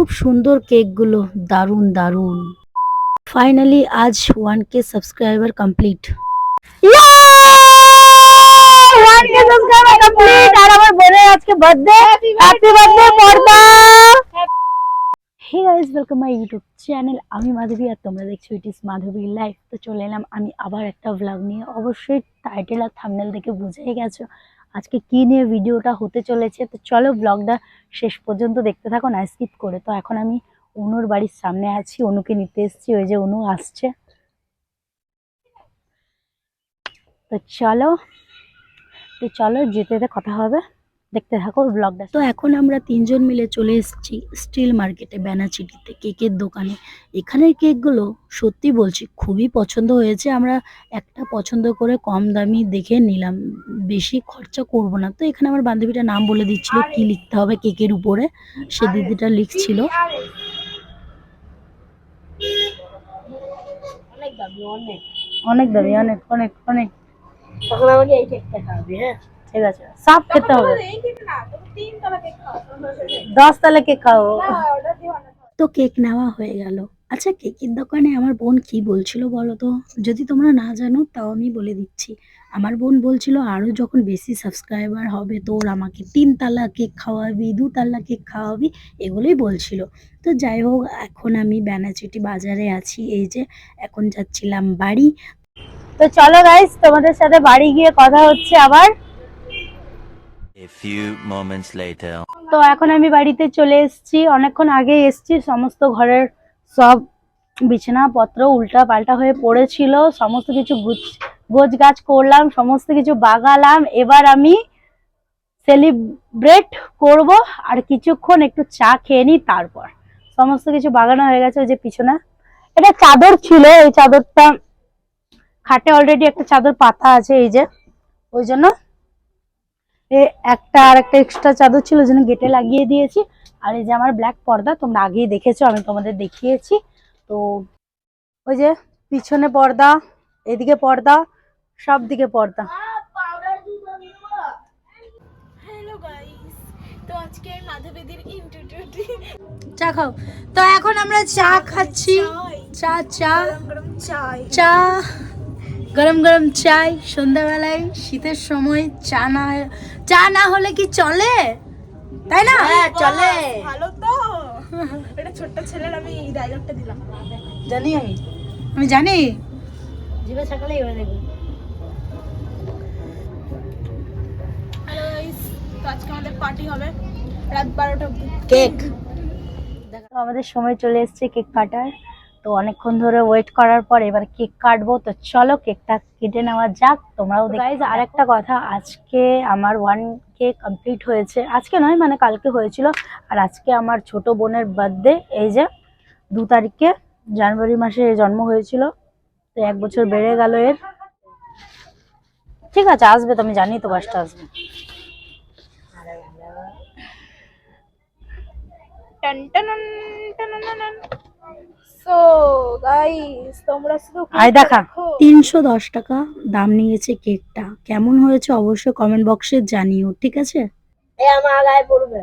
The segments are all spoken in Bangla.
খুব সুন্দর কেকগুলো। দারুণ দারুণ। ফাইনালি আজ one K subscriber complete one K subscriber complete আর আমার বোনের আজকে বার্থডে হ্যাপি বার্থডে পর্দা! Hey guys welcome my YouTube channel আমি মাধবী আর তোমরা দেখছ ইট ইস মাধবী লাইফ তো চলে এলাম আমি আবার একটা ভ্লগ নিয়ে। অবশ্যই টাইটেল আর থাম্বনেল দেখে বুঝেই গেছো। আজকে কি নিয়ে ভিডিওটা হতে চলেছে? তো চলো ব্লগটা শেষ পর্যন্ত দেখতে থাকো, না স্কিপ করে। তো এখন আমি অনুর বাড়ির সামনে আছি, অনুকে নিতে এসেছি, ওই যে অনু আসছে। তো চলো তো চলো যেতে যেতে কথা হবে। দেখতে থাকো ব্লগটা তো এখন আমরা তিনজন মিলে চলে এসেছি স্টিল মার্কেটে ব্যানাচিটিতে কেকের দোকানে। এখানের কেকগুলো সত্যি বলছি খুবই পছন্দ হয়েছে। আমরা একটা পছন্দ করে কম দামি দেখে নিলাম। বেশি খরচা করব না। তো এখানে আমার বান্ধবীটা নাম বলে দিচ্ছিল কি লিখতে হবে কেকের উপরে? সে দিদিটা লিখছিল। অনেক দামি অনেক। অনেক দামি অনেক অনেক অনেক। তখন আমাকে এই কেকটা খাওয়াবি হ্যাঁ? ঠিক আছে সব খেতে হবে। কেক না তুমি তিন তলা কেক খাও দশ তালে কেক খাও অর্ডার দিও না তো কেক নেওয়া হয়ে গেল। আচ্ছা কেকের দোকানে আমার বোন কি বলছিল বলো তো? যদি তোমরা না জানো তাও আমি বলে দিচ্ছি। আমার বোন বলছিল আরও যখন বেশি সাবস্ক্রাইবার হবে তোর আমাকে তিন তালা কেক খাওয়াবি দু তালা কেক খাওয়াবি এগুলোই বলছিল। তো যাই হোক এখন আমি ব্যানাচিটি বাজারে আছি। এই যে এখন যাচ্ছিলাম বাড়ি। তো চলো গাইস তোমাদের সাথে বাড়ি গিয়ে কথা হচ্ছে আবার। তো এখন আমি বাড়িতে চলে এসেছি। অনেকক্ষণ আগে এসেছি। সমস্ত ঘরের সব বিছানাপত্র উল্টা পাল্টা হয়ে পড়েছিল। সমস্ত কিছু গুছ গোছ করলাম, সমস্ত কিছু বাগালাম। এবার আমি সেলিব্রেট করব আর কিছুক্ষণ একটু চা খেয়ে নিই তারপর। সমস্ত কিছু বাগানো হয়ে গেছে ওই যে পিছনে। এটা চাদর ছিল। এই চাদরটা খাটে অলরেডি একটা চাদর পাতা আছে এই যে। ওই জন্য একটা আর একটা এক্সট্রা চাদর ছিল যেন গেটে লাগিয়ে দিয়েছি। আর এই যে আমার ব্ল্যাক পর্দা তোমরা আগেই দেখেছ আমি তোমাদের দেখিয়েছি। তো ওই যে পিছনে পর্দা এদিকে পর্দা সব দিকে পর্দা। চা খাও। তো এখন আমরা চা খাচ্ছি। চা চা। চা। গরম গরম চাই সন্ধ্যাবেলায় শীতের সময় চা না চা না হলে কি চলে? তাই না? হ্যাঁ চলে। ভালো তো। এটা ছোট্ট ছেলের আমি ডায়লগটা দিলাম। জানি আমি। আমি জানি। জিভে ছাকালেই এবার দেখব হ্যালো গাইস তো আজকে আমাদের পার্টি হবে রাত বারোটা অবধি। কেক। তো আমাদের সময় চলে এসেছে কেক কাটার। তো অনেকক্ষণ ধরে ওয়েট করার পর এবার কেক কাটবো। তো চলো কেকটা কেটে নেওয়া যাক তোমরাও গাইজ আর একটা কথা আজকে আমার ওয়ান কে কমপ্লিট হয়েছে। আজকে নয় মানে কালকে হয়েছিল। আর আজকে আমার ছোট বোনের বার্থডে এই যে দু তারিখে জানুয়ারি মাসে জন্ম হয়েছিল। তো এক বছর বেড়ে গেল এর। ঠিক আছে আসবে তো আমি জানি তো বাসটা আসবে। টান টান টান টান সো গাইস তোমরা শুধু আয় দেখা। তিনশো দশ টাকা দাম নিয়েছে কেকটা। কেমন হয়েছে অবশ্যই কমেন্ট বক্সে জানিও ঠিক আছে? এ আমার গায়ে পড়বে।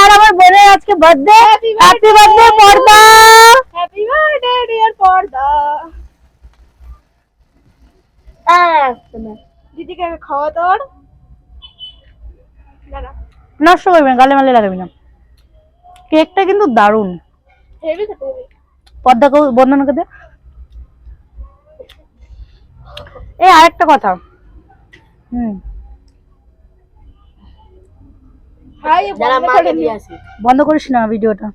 আর আমার বোনের আজকে বার্থডে হ্যাপি বার্থডে পর্দা! হ্যাপি বার্থডে ডিয়ার পর্দা! দিদিকে খাওয়া তোর নষ্ট করবি না গালে মালে লাগাবি না। কেকটা কিন্তু দারুণ। হেভি পর্দা বন্ধনকে দে। এই আরেকটা কথা। হুম। বন্ধ করিস না ভিডিওটা।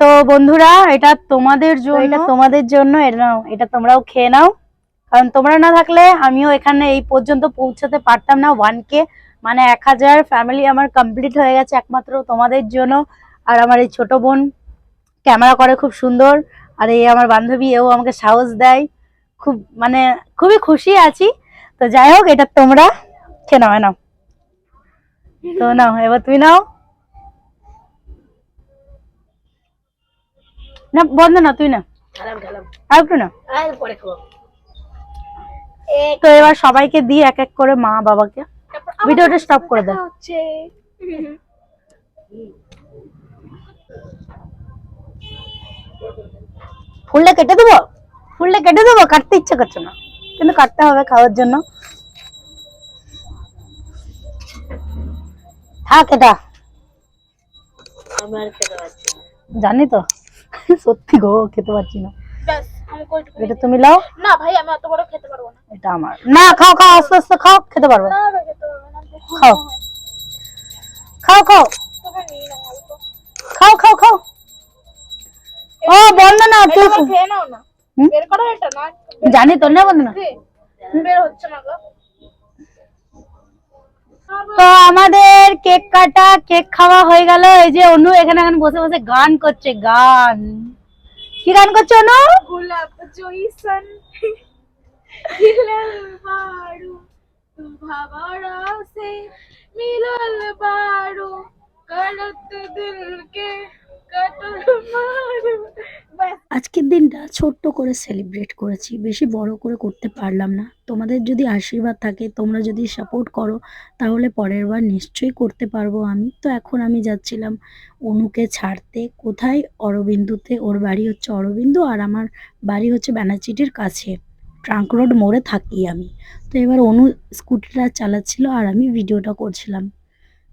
তো বন্ধুরা এটা তোমাদের জন্য এটা তোমাদের জন্য এটা নাও এটা তোমরাও খেয়ে নাও। কারণ তোমরা না থাকলে আমিও এখানে এই পর্যন্ত পৌঁছাতে পারতাম না ওয়ান কে মানে এক হাজার ফ্যামিলি আমার কমপ্লিট হয়ে গেছে একমাত্র তোমাদের জন্য। আর আমার এই ছোট বোন ক্যামেরা করে খুব সুন্দর। আর এই আমার বান্ধবী এও আমাকে সাহস দেয়। খুব মানে খুবই খুশি আছি। তো যাই হোক এটা তোমরা খেয়ে নাও নাও। তো নাও এবার তুমি নাও। না বন্ধ না তুই না। আর একটু তো এবার সবাইকে দিই এক এক করে মা বাবাকে। ভিডিওটা স্টপ করে দাও। হচ্ছে। ফুলটা কেটে দেবো? ফুলটা কেটে দেবো? কাটতে ইচ্ছে করছে না। কিন্তু কাটতে হবে খাওয়ার জন্য। থাক এটা। জানি তো। সত্যি গো খেতে পারছি না। এটা তুমি লাও। না ভাই আমি অত বড় খেতে পারব না। এটা আমার। না খাও খাও আস্তে আস্তে খাও খেতে পারবে না। খাও খাও খাও খাও খাও খাও ও বন্ধ না তুই খেয়ে না বের করো এটা না তো আমাদের কেক কাটা, কেক খাওয়া হয়ে গেল। এই যে অনু এখানে এখন বসে বসে গান করছে, গান। কি গান করছে অনু? গোলাপ জয়সন भवरा से मिलल बारू करत दिल के कटल मारू बस আজকের দিনটা ছোট্ট করে সেলিব্রেট করেছি বেশি বড় করে করতে পারলাম না তোমাদের যদি আশীর্বাদ থাকে তোমরা যদি সাপোর্ট করো তাহলে পরের বার নিশ্চয়ই করতে পারবো আমি তো এখন আমি যাচ্ছিলাম অনুকে ছাড়তে কোথায় অরবিন্দুতে ওর বাড়ি হচ্ছে অরবিন্দু আর আমার বাড়ি হচ্ছে ব্যানাচিটির কাছে ট্রাঙ্ক রোড মোড়ে থাকি আমি। তো এবার অনু স্কুটিটা চালাচ্ছিল আর আমি ভিডিওটা করছিলাম।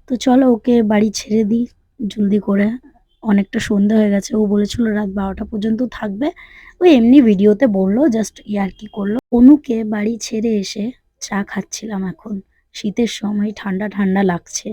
তো চলো ওকে বাড়ি ছেড়ে দিই জলদি করে। অনেকটা সন্ধ্যা হয়ে গেছে। ও বলেছিল রাত বারোটা পর্যন্ত থাকবে। ও এমনি ভিডিওতে বলল, জাস্ট ইয়ার কি করল? অনুকে বাড়ি ছেড়ে এসে চা খাচ্ছিলাম এখন। শীতের সময় ঠান্ডা ঠান্ডা লাগছে।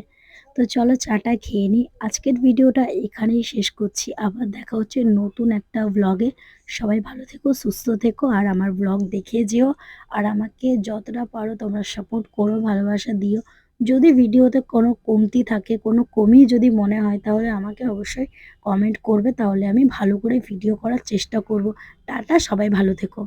তো চলো চাটা খেয়ে নিই আজকের ভিডিওটা এখানেই শেষ করছি। আবার দেখা হচ্ছে নতুন একটা ব্লগে সবাই ভালো থেকো, সুস্থ থেকো, আর আমার ব্লগ দেখে যেও। আর আমাকে যতটা পারো তোমরা সাপোর্ট করো, ভালোবাসা দিও। যদি ভিডিওতে কোনো কমতি থাকে, কোনো কমই যদি মনে হয়, তাহলে আমাকে অবশ্যই কমেন্ট করবে। তাহলে আমি ভালো করে ভিডিও করার চেষ্টা করব। টাটা, সবাই ভালো থেকো।